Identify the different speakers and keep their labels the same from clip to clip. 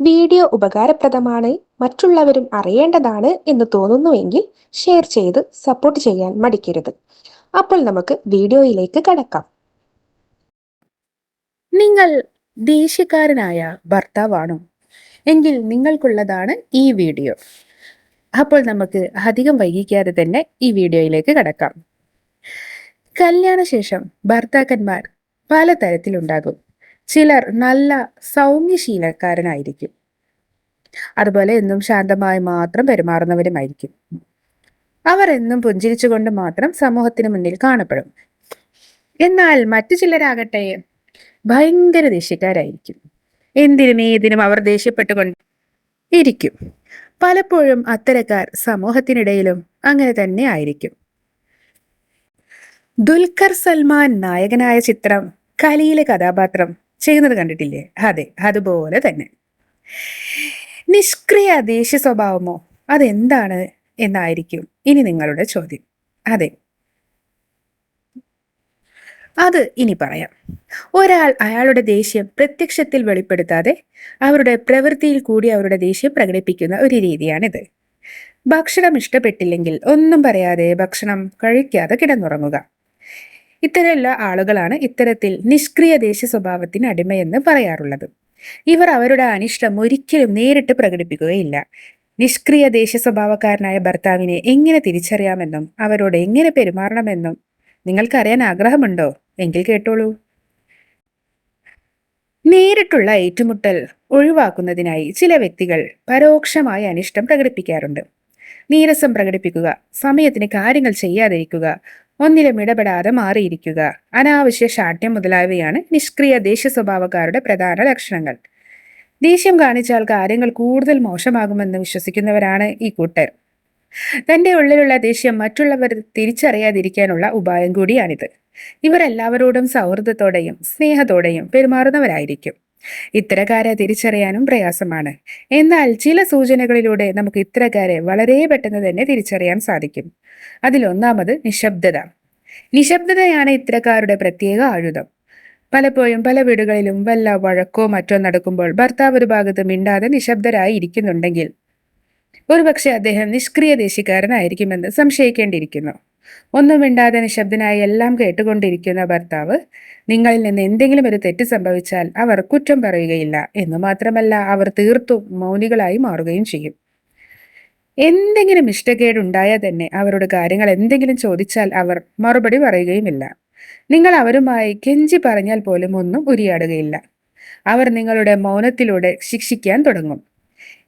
Speaker 1: Video ഉപകാരപ്രദമാണ് മറ്റുള്ളവരും അറിയേണ്ടതാണ് എന്ന് തോന്നുന്നുവെങ്കിൽ ഷെയർ ചെയ്ത് സപ്പോർട്ട് ചെയ്യാൻ മടിക്കരുത്. അപ്പോൾ നമുക്ക് വീഡിയോയിലേക്ക് കടക്കാം.
Speaker 2: നിങ്ങൾ ദേഷ്യക്കാരനായ ഭർത്താവാണോ? എങ്കിൽ നിങ്ങൾക്കുള്ളതാണ് ഈ വീഡിയോ. അപ്പോൾ നമുക്ക് അധികം വൈകിക്കാതെ തന്നെ ഈ വീഡിയോയിലേക്ക് കടക്കാം. കല്യാണശേഷം ഭർത്താക്കന്മാർ പലതരത്തിലുണ്ടാകും. ചിലർ നല്ല സൗമ്യശീലക്കാരനായിരിക്കും. അതുപോലെ എന്നും ശാന്തമായി മാത്രം പെരുമാറുന്നവരുമായിരിക്കും. അവർ എന്നും പുഞ്ചിരിച്ചുകൊണ്ട് മാത്രം സമൂഹത്തിന് മുന്നിൽ കാണപ്പെടും. എന്നാൽ മറ്റു ചിലരാകട്ടെ ഭയങ്കര ദേഷ്യക്കാരായിരിക്കും. എന്തിനും ഏതിനും അവർ ദേഷ്യപ്പെട്ടുകൊണ്ട് ഇരിക്കും. പലപ്പോഴും അത്തരക്കാർ സമൂഹത്തിനിടയിലും അങ്ങനെ തന്നെ ആയിരിക്കും. ദുൽഖർ സൽമാൻ നായകനായ ചിത്രം കലിയിലെ കഥാപാത്രം ചെയ്യുന്നത് കണ്ടിട്ടില്ലേ? അതെ അതുപോലെ തന്നെ. നിഷ്ക്രിയ ദേഷ്യ സ്വഭാവമോ? അതെന്താണ് എന്നായിരിക്കും ഇനി നിങ്ങളുടെ ചോദ്യം. അതെ. അത് ഇനി പറയാം. ഒരാൾ അയാളുടെ ദേഷ്യം പ്രത്യക്ഷത്തിൽ വെളിപ്പെടുത്താതെ അവരുടെ പ്രവൃത്തിയിൽ കൂടി അവരുടെ ദേഷ്യം പ്രകടിപ്പിക്കുന്ന ഒരു രീതിയാണിത്. ഭക്ഷണം ഇഷ്ടപ്പെട്ടില്ലെങ്കിൽ ഒന്നും പറയാതെ ഭക്ഷണം കഴിക്കാതെ കിടന്നുറങ്ങുക. ഇത്തരമുള്ള ആളുകളാണ് ഇത്തരത്തിൽ നിഷ്ക്രിയ ദേശ സ്വഭാവത്തിന് അടിമയെന്ന് പറയാറുള്ളത്. ഇവർ അവരുടെ അനിഷ്ടം ഒരിക്കലും നേരിട്ട് പ്രകടിപ്പിക്കുകയില്ല. നിഷ്ക്രിയ ദേശ സ്വഭാവക്കാരനായ ഭർത്താവിനെ എങ്ങനെ തിരിച്ചറിയാമെന്നും അവരോട് എങ്ങനെ പെരുമാറണമെന്നും നിങ്ങൾക്കറിയാൻ ആഗ്രഹമുണ്ടോ? എങ്കിൽ കേട്ടോളൂ. നേരിട്ടുള്ള ഏറ്റുമുട്ടൽ ഒഴിവാക്കുന്നതിനായി ചില വ്യക്തികൾ പരോക്ഷമായ അനിഷ്ടം പ്രകടിപ്പിക്കാറുണ്ട്. നീരസം പ്രകടിപ്പിക്കുക സമയത്തിന് കാര്യങ്ങൾ ചെയ്യാതിരിക്കുക ഒന്നിലും ഇടപെടാതെ മാറിയിരിക്കുക. അനാവശ്യ ശാഠ്യം മുതലായവയാണ് നിഷ്ക്രിയ ദേഷ്യ സ്വഭാവക്കാരുടെ പ്രധാന ലക്ഷണങ്ങൾ. ദേഷ്യം കാണിച്ചാൽ കാര്യങ്ങൾ കൂടുതൽ മോശമാകുമെന്ന് വിശ്വസിക്കുന്നവരാണ് ഈ കൂട്ടർ. തന്റെ ഉള്ളിലുള്ള ദേഷ്യം മറ്റുള്ളവർ തിരിച്ചറിയാതിരിക്കാനുള്ള ഉപായം കൂടിയാണിത്. ഇവരെല്ലാവരോടും സൗഹൃദത്തോടെയും സ്നേഹത്തോടെയും പെരുമാറുന്നവരായിരിക്കും. ഇത്തരക്കാരെ തിരിച്ചറിയാനും പ്രയാസമാണ്. എന്നാൽ ചില സൂചനകളിലൂടെ നമുക്ക് ഇത്തരക്കാരെ വളരെ പെട്ടെന്ന് തന്നെ തിരിച്ചറിയാൻ സാധിക്കും. അതിലൊന്നാമത് നിശബ്ദത. നിശബ്ദതയാണ് ഇത്തരക്കാരുടെ പ്രത്യേക ആയുധം. പലപ്പോഴും പല വീടുകളിലും വല്ല വഴക്കോ മറ്റോ നടക്കുമ്പോൾ ഭർത്താവ് ഒരു ഭാഗത്ത് മിണ്ടാതെ നിശബ്ദരായി ഇരിക്കുന്നുണ്ടെങ്കിൽ ഒരുപക്ഷെ അദ്ദേഹം നിഷ്ക്രിയ ദേശീക്കാരനായിരിക്കുമെന്ന് സംശയിക്കേണ്ടിയിരിക്കുന്നു. ഒന്നും മിണ്ടാതെ നിശബ്ദനായി എല്ലാം കേട്ടുകൊണ്ടിരിക്കുന്ന ഭർത്താവ് നിങ്ങളിൽ നിന്ന് എന്തെങ്കിലും ഒരു തെറ്റ് സംഭവിച്ചാൽ അവർ കുറ്റം പറയുകയില്ല എന്ന് മാത്രമല്ല അവർ തീർത്തും മൗനികളായി മാറുകയും ചെയ്യും. എന്തെങ്കിലും ഇഷ്ടക്കേടുണ്ടായാൽ തന്നെ അവരുടെ കാര്യങ്ങൾ എന്തെങ്കിലും ചോദിച്ചാൽ അവർ മറുപടി പറയുകയുമില്ല. നിങ്ങൾ അവരുമായി കെഞ്ചി പറഞ്ഞാൽ പോലും ഒന്നും ഉരിയാടുകയില്ല. അവർ നിങ്ങളുടെ മൗനത്തിലൂടെ ശിക്ഷിക്കാൻ തുടങ്ങും.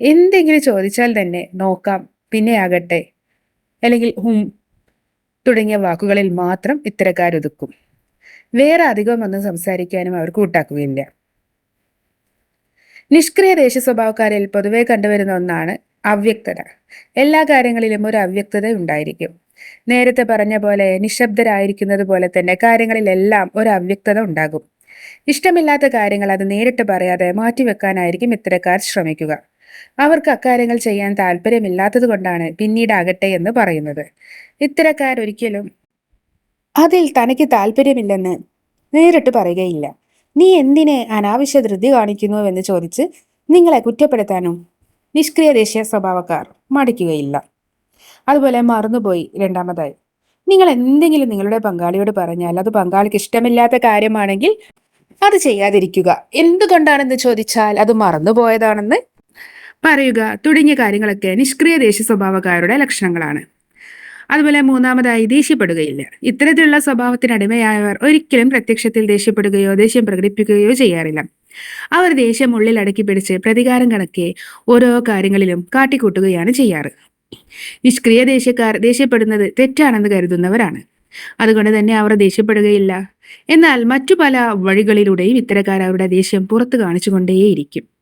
Speaker 2: എന്തെങ്കിലും ചോദിച്ചാൽ തന്നെ നോക്കാം പിന്നെ ആകട്ടെ. അല്ലെങ്കിൽ ഹും തുടങ്ങിയ വാക്കുകളിൽ മാത്രം ഇത്തരക്കാരൊതുക്കും. വേറെ അധികം ഒന്നും സംസാരിക്കാനും അവർ കൂട്ടാക്കുകയില്ല. നിഷ്ക്രിയ ദേശ സ്വഭാവക്കാരിൽ പൊതുവെ കണ്ടുവരുന്ന ഒന്നാണ് അവ്യക്തത. എല്ലാ കാര്യങ്ങളിലും ഒരു അവ്യക്തത ഉണ്ടായിരിക്കും. നേരത്തെ പറഞ്ഞ പോലെ നിശബ്ദരായിരിക്കുന്നത് പോലെ തന്നെ കാര്യങ്ങളിലെല്ലാം ഒരു അവ്യക്തത ഉണ്ടാകും. ഇഷ്ടമില്ലാത്ത കാര്യങ്ങൾ അത് നേരിട്ട് പറയാതെ മാറ്റിവെക്കാനായിരിക്കും ഇത്തരക്കാർ ശ്രമിക്കുക. അവർക്ക് അക്കാര്യങ്ങൾ ചെയ്യാൻ താല്പര്യമില്ലാത്തത് കൊണ്ടാണ് പിന്നീടാകട്ടെ എന്ന് പറയുന്നത്. ഇത്തരക്കാരൊരിക്കലും അതിൽ തനിക്ക് താല്പര്യമില്ലെന്ന് നേരിട്ട് പറയുകയില്ല. നീ എന്തിനെ അനാവശ്യ ധൃതി കാണിക്കുന്നുവെന്ന് ചോദിച്ച് നിങ്ങളെ കുറ്റപ്പെടുത്താനും നിഷ്ക്രിയ ദേശീയ സ്വഭാവക്കാർ മടിക്കുകയില്ല. അതുപോലെ മറന്നുപോയി രണ്ടാമതായി. നിങ്ങൾ എന്തെങ്കിലും നിങ്ങളുടെ പങ്കാളിയോട് പറഞ്ഞാൽ അത് പങ്കാളിക്ക് ഇഷ്ടമില്ലാത്ത കാര്യമാണെങ്കിൽ അത് ചെയ്യാതിരിക്കുക. എന്തുകൊണ്ടാണെന്ന് ചോദിച്ചാൽ അത് മറന്നുപോയതാണെന്ന് പറയുക തുടങ്ങിയ കാര്യങ്ങളൊക്കെ നിഷ്ക്രിയ ദേശീയ സ്വഭാവക്കാരുടെ ലക്ഷണങ്ങളാണ്. അതുപോലെ മൂന്നാമതായി ദേഷ്യപ്പെടുകയില്ല. ഇത്തരത്തിലുള്ള സ്വഭാവത്തിനടിമയായവർ ഒരിക്കലും പ്രത്യക്ഷത്തിൽ ദേഷ്യപ്പെടുകയോ ദേഷ്യം പ്രകടിപ്പിക്കുകയോ ചെയ്യാറില്ല. അവർ ദേഷ്യം ഉള്ളിൽ അടക്കി പിടിച്ച് പ്രതികാരം കണക്കെ ഓരോ കാര്യങ്ങളിലും കാട്ടിക്കൂട്ടുകയാണ് ചെയ്യാറ്. നിഷ്ക്രിയ ദേഷ്യക്കാർ ദേഷ്യപ്പെടുന്നത് തെറ്റാണെന്ന് കരുതുന്നവരാണ്. അതുകൊണ്ട് തന്നെ അവർ ദേഷ്യപ്പെടുകയില്ല. എന്നാൽ മറ്റു പല വഴികളിലൂടെയും ഇത്തരക്കാർ അവരുടെ ദേഷ്യം പുറത്തു കാണിച്ചുകൊണ്ടേയിരിക്കും.